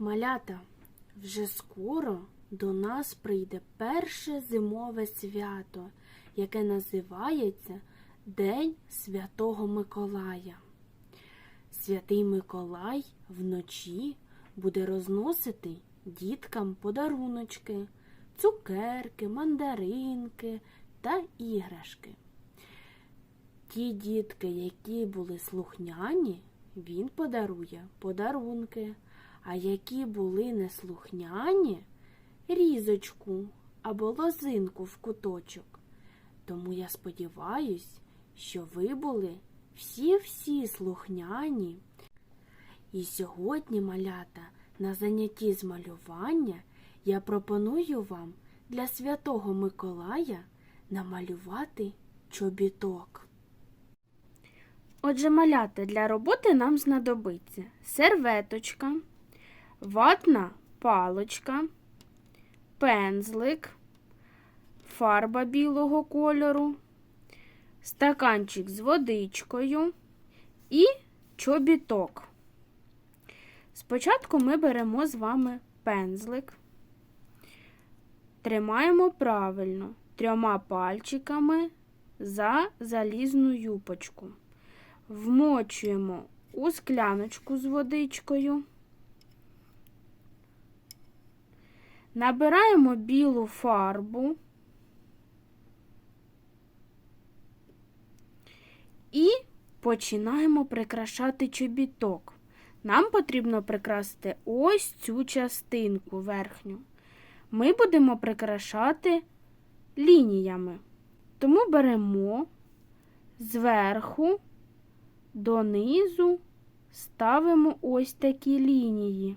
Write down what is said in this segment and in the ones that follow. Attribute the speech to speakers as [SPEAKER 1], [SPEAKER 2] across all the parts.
[SPEAKER 1] Малята, вже скоро до нас прийде перше зимове свято, яке називається День Святого Миколая. Святий Миколай вночі буде розносити діткам подаруночки, цукерки, мандаринки та іграшки. Ті дітки, які були слухняні, він подарує подарунки, а які були неслухняні різочку або лозинку в куточок. Тому я сподіваюсь, що ви були всі-всі слухняні. І сьогодні, малята, на занятті з малювання я пропоную вам для святого Миколая намалювати чобіток. Отже, малята для роботи нам знадобиться серветочка, ватна палочка, пензлик, фарба білого кольору, стаканчик з водичкою і чобіток. Спочатку ми беремо з вами пензлик, тримаємо правильно трьома пальчиками за залізну юпочку. Вмочуємо у скляночку з водичкою. Набираємо білу фарбу і починаємо прикрашати чобіток. Нам потрібно прикрасити ось цю частинку верхню. Ми будемо прикрашати лініями. Тому беремо зверху донизу ставимо ось такі лінії.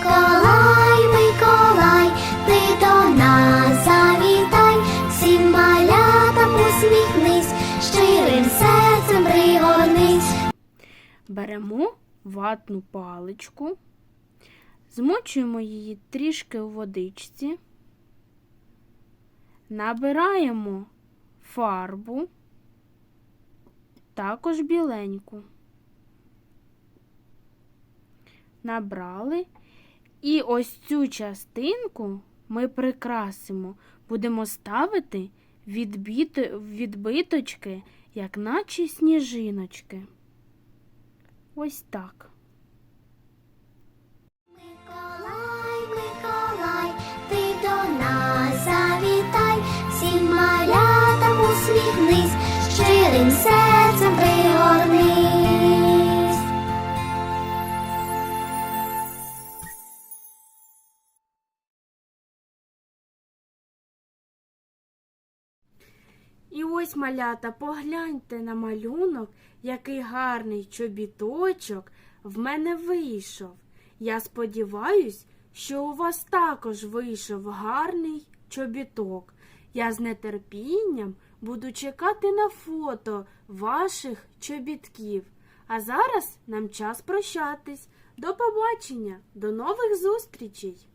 [SPEAKER 1] Беремо ватну паличку, змочуємо її трішки у водичці, набираємо фарбу, також біленьку. Набрали. І ось цю частинку ми прикрасимо, будемо ставити відбиточки, як наче сніжиночки. Ось так. І ось, малята, погляньте на малюнок, який гарний чобіточок в мене вийшов. Я сподіваюсь, що у вас також вийшов гарний чобіток. Я з нетерпінням буду чекати на фото ваших чобітків. А зараз нам час прощатись. До побачення, до нових зустрічей!